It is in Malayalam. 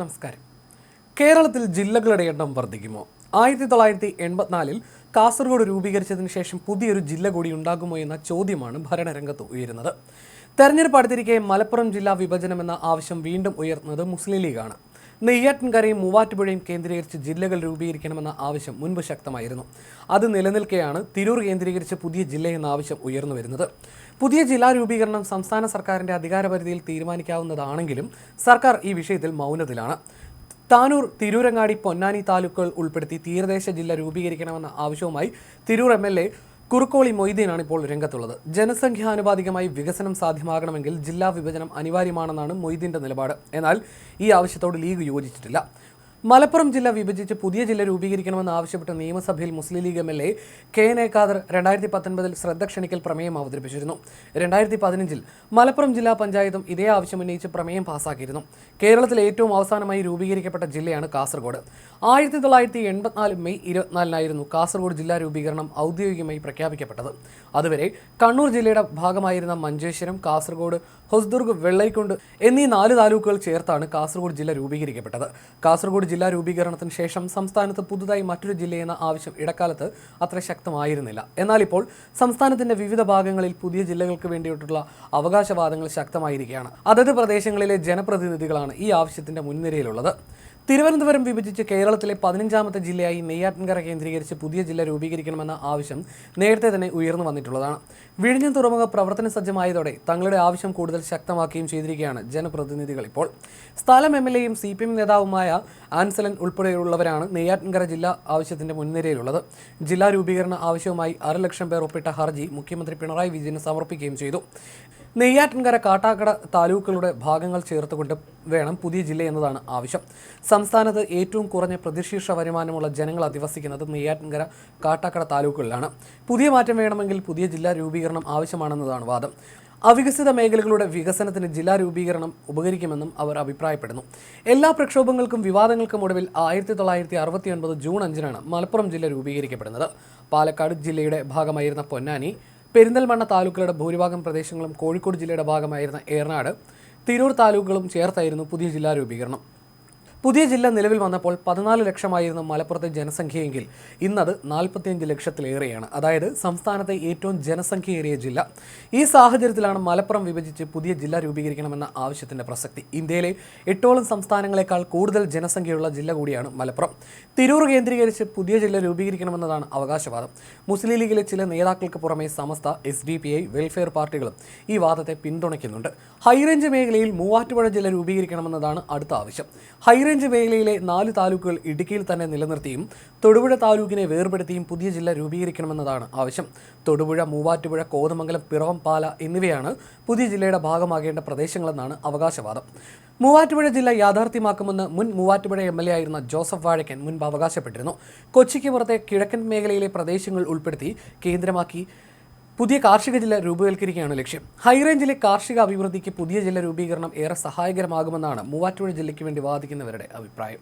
നമസ്കാരം. കേരളത്തിൽ ജില്ലകളുടെ എണ്ണം വർദ്ധിക്കുമോ? ആയിരത്തി തൊള്ളായിരത്തി എൺപത്തിനാലിൽ കാസർഗോഡ് രൂപീകരിച്ചതിന് ശേഷം പുതിയൊരു ജില്ല കൂടി ഉണ്ടാകുമോ എന്ന ചോദ്യമാണ് ഭരണരംഗത്ത് ഉയരുന്നത്. തെരഞ്ഞെടുപ്പ് അടുത്തിരിക്കെ മലപ്പുറം ജില്ലാ വിഭജനം എന്ന ആവശ്യം വീണ്ടും ഉയർന്നത് മുസ്ലിം ലീഗാണ്. നെയ്യാറ്റിൻകരയും മൂവാറ്റുപുഴയും കേന്ദ്രീകരിച്ച് ജില്ലകൾ രൂപീകരിക്കണമെന്ന ആവശ്യം മുൻപ് ശക്തമായിരുന്നു. അത് നിലനിൽക്കെയാണ് തിരൂർ കേന്ദ്രീകരിച്ച് പുതിയ ജില്ലയെന്ന ആവശ്യം ഉയർന്നു വരുന്നത്. പുതിയ ജില്ലാ രൂപീകരണം സംസ്ഥാന സർക്കാരിന്റെ അധികാരപരിധിയിൽ തീരുമാനിക്കാവുന്നതാണെങ്കിലും സർക്കാർ ഈ വിഷയത്തിൽ മൗനത്തിലാണ്. താനൂർ തിരൂരങ്ങാടി പൊന്നാനി താലൂക്കുകൾ ഉൾപ്പെടുത്തി തീരദേശ ജില്ല രൂപീകരിക്കണമെന്ന ആവശ്യവുമായി തിരൂർ എ കുറുക്കോളി മൊയ്തീനാണ് ഇപ്പോൾ രംഗത്തുള്ളത്. ജനസംഖ്യാനുപാതികമായി വികസനം സാധ്യമാകണമെങ്കിൽ ജില്ലാ വിഭജനം അനിവാര്യമാണെന്നാണ് മൊയ്തീന്റെ നിലപാട്. എന്നാൽ ഈ ആവശ്യത്തോട് ലീഗ് യോജിച്ചിട്ടില്ല. മലപ്പുറം ജില്ല വിഭജിച്ച് പുതിയ ജില്ല രൂപീകരിക്കണമെന്ന് ആവശ്യപ്പെട്ട് നിയമസഭയിൽ Muslim League M L A K Khader രണ്ടായിരത്തി പത്തൊൻപതിൽ ശ്രദ്ധ ക്ഷണിക്കൽ പ്രമേയം അവതരിപ്പിച്ചിരുന്നു. രണ്ടായിരത്തി പതിനഞ്ചിൽ മലപ്പുറം ജില്ലാ പഞ്ചായത്തും ഇതേ ആവശ്യം ഉന്നയിച്ച് പ്രമേയം പാസാക്കിയിരുന്നു. കേരളത്തിൽ ഏറ്റവും അവസാനമായി രൂപീകരിക്കപ്പെട്ട ജില്ലയാണ് കാസർഗോഡ്. ആയിരത്തി തൊള്ളായിരത്തി എൺപത്തിനാല് മെയ് ഇരുപത്തിനാലിനായിരുന്നു കാസർഗോഡ് ജില്ലാ രൂപീകരണം ഔദ്യോഗികമായി പ്രഖ്യാപിക്കപ്പെട്ടത്. അതുവരെ കണ്ണൂർ ജില്ലയുടെ ഭാഗമായിരുന്ന മഞ്ചേശ്വരം കാസർഗോഡ് ഹൊസ്ദുർഗ് വെള്ളൈക്കുണ്ട് എന്നീ നാല് താലൂക്കുകൾ ചേർത്താണ് കാസർഗോഡ് ജില്ല രൂപീകരിക്കപ്പെട്ടത്. കാസർഗോഡ് ജില്ലാ രൂപീകരണത്തിന് ശേഷം സംസ്ഥാനത്ത് പുതുതായി മറ്റൊരു ജില്ലയെന്ന ആവശ്യം ഇടക്കാലത്ത് അത്ര ശക്തമായിരുന്നില്ല. എന്നാൽ ഇപ്പോൾ സംസ്ഥാനത്തിന്റെ വിവിധ ഭാഗങ്ങളിൽ പുതിയ ജില്ലകൾക്ക് വേണ്ടിയിട്ടുള്ള അവകാശവാദങ്ങൾ ശക്തമായിരിക്കുകയാണ്. അതത് പ്രദേശങ്ങളിലെ ജനപ്രതിനിധികളാണ് ഈ ആവശ്യത്തിന്റെ മുൻനിരയിലുള്ളത്. തിരുവനന്തപുരം വിഭജിച്ച് കേരളത്തിലെ പതിനഞ്ചാമത്തെ ജില്ലയായി നെയ്യാറ്റിൻകര കേന്ദ്രീകരിച്ച് പുതിയ ജില്ല രൂപീകരിക്കണമെന്ന ആവശ്യം നേരത്തെ തന്നെ ഉയർന്നു വന്നിട്ടുള്ളതാണ്. വിഴിഞ്ഞം തുറമുഖ പ്രവർത്തന സജ്ജമായതോടെ തങ്ങളുടെ ആവശ്യം കൂടുതൽ ശക്തമാക്കുകയും ചെയ്തിരിക്കുകയാണ് ജനപ്രതിനിധികൾ ഇപ്പോൾ. സ്ഥലം എം എൽ എയും സി പി എം നേതാവുമായ ആൻസലൻ ഉൾപ്പെടെയുള്ളവരാണ് നെയ്യാറ്റിൻകര ജില്ലാ ആവശ്യത്തിന്റെ മുൻനിരയിലുള്ളത്. ജില്ലാ രൂപീകരണ ആവശ്യവുമായി അര ലക്ഷം പേർ ഒപ്പിട്ട ഹർജി മുഖ്യമന്ത്രി പിണറായി വിജയന് സമർപ്പിക്കുകയും ചെയ്തു. നെയ്യാറ്റിൻകര കാട്ടാക്കട താലൂക്കുകളുടെ ഭാഗങ്ങൾ ചേർത്തുകൊണ്ട് വേണം പുതിയ ജില്ല എന്നതാണ് ആവശ്യം. സംസ്ഥാനത്ത് ഏറ്റവും കുറഞ്ഞ പ്രതിശീർഷ വരുമാനമുള്ള ജനങ്ങൾ അധിവസിക്കുന്നത് നെയ്യാറ്റിൻകര കാട്ടാക്കട താലൂക്കുകളിലാണ്. പുതിയ മാറ്റം വേണമെങ്കിൽ പുതിയ ജില്ലാ രൂപീകരണം ആവശ്യമാണെന്നതാണ് വാദം. അവികസിത മേഖലകളുടെ വികസനത്തിന് ജില്ലാ രൂപീകരണം ഉപകരിക്കുമെന്നും അവർ അഭിപ്രായപ്പെടുന്നു. എല്ലാ പ്രക്ഷോഭങ്ങൾക്കും വിവാദങ്ങൾക്കും ഒടുവിൽ ആയിരത്തി തൊള്ളായിരത്തി അറുപത്തി ഒൻപത് ജൂൺ അഞ്ചിനാണ് മലപ്പുറം ജില്ല രൂപീകരിക്കപ്പെടുന്നത്. പാലക്കാട് ജില്ലയുടെ ഭാഗമായിരുന്ന പൊന്നാനി പെരിന്തൽമണ്ണ താലൂക്കുകളുടെ ഭൂരിഭാഗം പ്രദേശങ്ങളും കോഴിക്കോട് ജില്ലയുടെ ഭാഗമായിരുന്ന ഏറനാട് തിരൂർ താലൂക്കുകളും ചേർത്തായിരുന്നു പുതിയ ജില്ലാ രൂപീകരണം. പുതിയ ജില്ല നിലവിൽ വന്നപ്പോൾ പതിനാല് ലക്ഷമായിരുന്ന മലപ്പുറത്തെ ജനസംഖ്യയെങ്കിൽ. ഇന്നത് നാൽപ്പത്തിയഞ്ച് ലക്ഷത്തിലേറെയാണ്. അതായത് സംസ്ഥാനത്തെ ഏറ്റവും ജനസംഖ്യയേറിയ ജില്ല. ഈ സാഹചര്യത്തിലാണ് മലപ്പുറം വിഭജിച്ച് പുതിയ ജില്ല രൂപീകരിക്കണമെന്ന ആവശ്യത്തിന്റെ പ്രസക്തി. ഇന്ത്യയിലെ എട്ടോളം സംസ്ഥാനങ്ങളെക്കാൾ കൂടുതൽ ജനസംഖ്യയുള്ള ജില്ല കൂടിയാണ് മലപ്പുറം. തിരൂർ കേന്ദ്രീകരിച്ച് പുതിയ ജില്ല രൂപീകരിക്കണമെന്നതാണ് അവകാശവാദം. മുസ്ലിം ലീഗിലെ ചില നേതാക്കൾക്ക് പുറമെ Samastha S D P I welfare പാർട്ടികളും ഈ വാദത്തെ പിന്തുണയ്ക്കുന്നുണ്ട്. ഹൈറേഞ്ച് മേഖലയിൽ മൂവാറ്റുപുഴ ജില്ല രൂപീകരിക്കണമെന്നതാണ് അടുത്ത ആവശ്യം. ഹൈറേഞ്ച് മേഖലയിലെ നാല് താലൂക്കുകൾ ഇടുക്കിയിൽ തന്നെ നിലനിർത്തിയും തൊടുപുഴ താലൂക്കിനെ വേർപെടുത്തിയും പുതിയ ജില്ല രൂപീകരിക്കണമെന്നതാണ് ആവശ്യം. തൊടുപുഴ മൂവാറ്റുപുഴ കോതമംഗലം പിറവം പാല എന്നിവയാണ് പുതിയ ജില്ലയുടെ ഭാഗമാകേണ്ട പ്രദേശങ്ങളെന്നാണ് അവകാശവാദം. മൂവാറ്റുപുഴ ജില്ല യാഥാർത്ഥ്യമാക്കുമെന്ന് മുൻ മൂവാറ്റുപുഴ എം എൽ എ ആയിരുന്ന ജോസഫ് വാഴക്കൻ മുൻപ് അവകാശപ്പെട്ടിരുന്നു. കൊച്ചിക്ക് പുറത്തെ കിഴക്കൻ മേഖലയിലെ പ്രദേശങ്ങൾ ഉൾപ്പെടുത്തി കേന്ദ്രമാക്കി പുതിയ കാർഷിക ജില്ല രൂപവൽക്കരിക്കുകയാണ് ലക്ഷ്യം. ഹൈറേഞ്ചിലെ കാർഷിക അഭിവൃദ്ധിക്ക് പുതിയ ജില്ല രൂപീകരണം ഏറെ സഹായകരമാകുമെന്നാണ് മൂവാറ്റുപുഴ ജില്ലയ്ക്ക് വേണ്ടി വാദിക്കുന്നവരുടെ അഭിപ്രായം.